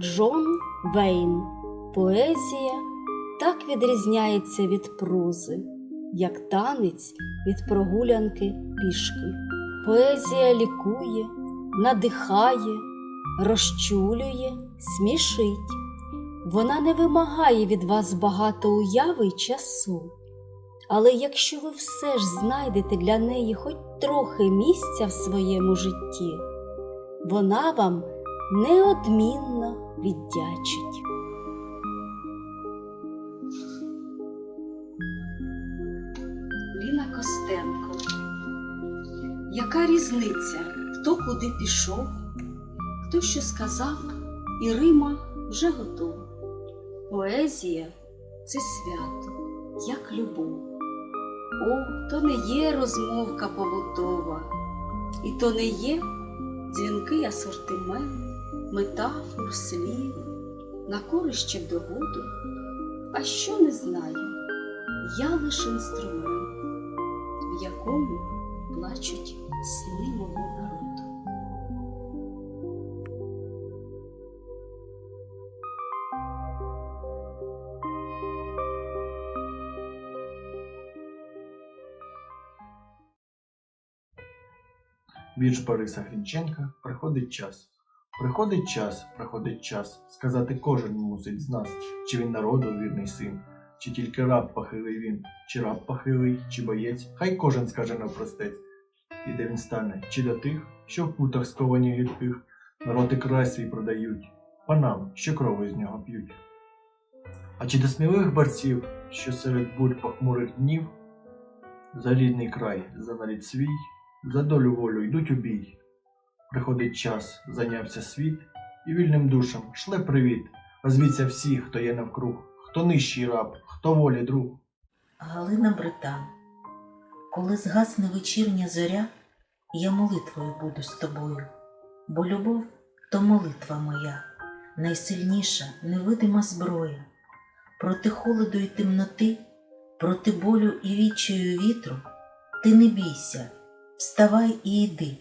Джон Вейн. Поезія так відрізняється від прози, як танець від прогулянки пішки. Поезія лікує, надихає, розчулює, смішить. Вона не вимагає від вас багато уяви й часу. Але якщо ви все ж знайдете для неї хоч трохи місця в своєму житті, вона вам неодмінно віддячить. Ліна Костенко. Яка різниця, хто куди пішов, хто що сказав, і Рима вже готова. Поезія це свято, як любов. О, то не є розмовка побутова, і то не є дзвінкий асортимент, метафор, слів, на в догоду. А що не знаю, я лише інструмент, в якому плачуть сни мого народу. Вірш Бориса Грінченка Приходить час. Приходить час, приходить час, сказати кожен мусить з нас, чи він народу вірний син, чи тільки раб похилий він, чи раб похилий, чи боєць, хай кожен скаже навпростець. І де він стане, чи до тих, що в путах сковані гидких, народ і край свій продають, панам, що крови з нього п'ють. А чи до сміливих борців, що серед бурь похмурих днів, за рідний край, за нарід свій, за долю волю йдуть у бій. Приходить час, зайнявся світ, і вільним душам шле привіт. Розвіться всі, хто є навкруг, хто нижчий раб, хто волі друг. Галина Британ. Коли згасне вечірня зоря, я молитвою буду з тобою, бо любов то молитва моя, найсильніша невидима зброя. Проти холоду і темноти, проти болю і відчаю вітру, ти не бійся, вставай і йди,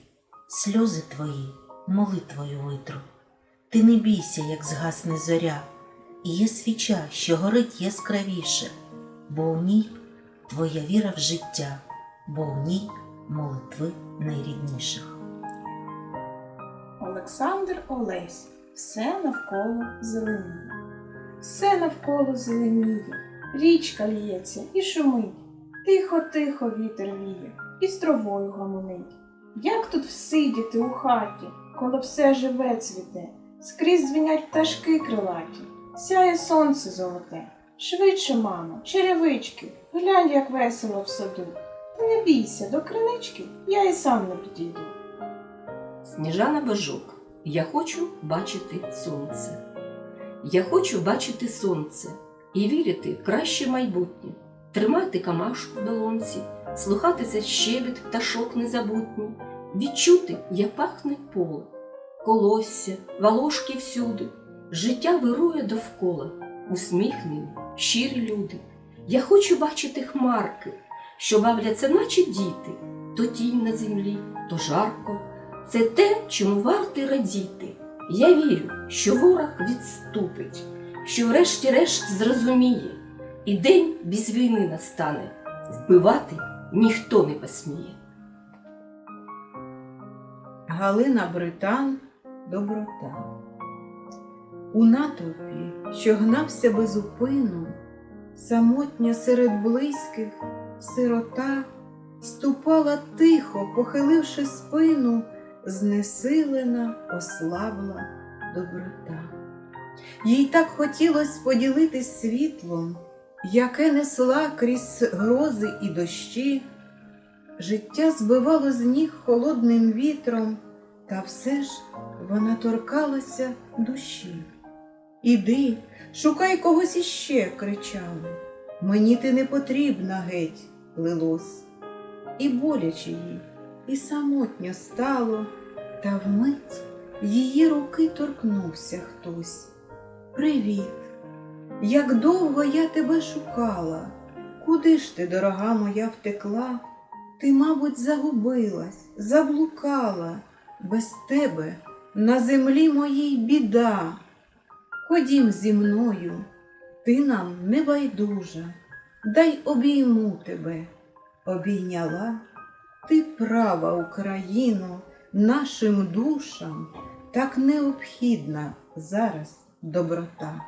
сльози твої молитвою витру. Ти не бійся, як згасне зоря, і є свіча, що горить яскравіше, бо у ній твоя віра в життя, бо в ній молитви найрідніших. Олександр Олесь. Все навколо зеленіє. Все навколо зеленіє. Річка лється і шумить. Тихо-тихо вітер віє і з травою гомонить. Як тут всидіти у хаті, коли все живе цвіте, скрізь дзвінять пташки крилаті, сяє сонце золоте. Швидше, мамо, черевички, глянь, як весело в саду. Та не бійся, до кринички я і сам не підійду. Сніжана Бажок. Я хочу бачити сонце. Я хочу бачити сонце і вірити в краще майбутнє, тримати камашку в долонці, слухатися щебіт пташок незабутній, відчути, як пахне поле, колосся, волошки всюди, життя вирує довкола, усміхнені, щирі люди. Я хочу бачити хмарки, що бавляться, наче діти, то тінь на землі, то жарко. Це те, чому варти радіти. Я вірю, що ворог відступить, що врешті-решт зрозуміє, і день без війни настане, вбивати ніхто не посміє. Галина Британ доброта. У натовпі, що гнався без упину, самотня серед близьких сирота, ступала тихо, похиливши спину, знесилена, ослабла доброта. Їй так хотілось поділитись світлом, яке несла крізь грози і дощі. Життя збивало з ніг холодним вітром, та все ж вона торкалася душі. Іди, шукай когось іще, кричали. Мені ти не потрібна геть, лилось. І боляче їй, і самотньо стало, та вмить її руки торкнувся хтось. Привіт! Як довго я тебе шукала, куди ж ти, дорога моя, втекла? Ти, мабуть, загубилась, заблукала, без тебе на землі моїй біда. ходім зі мною, ти нам не байдужа, дай обійму тебе, обійняла ти права Україно, нашим душам так необхідна зараз доброта.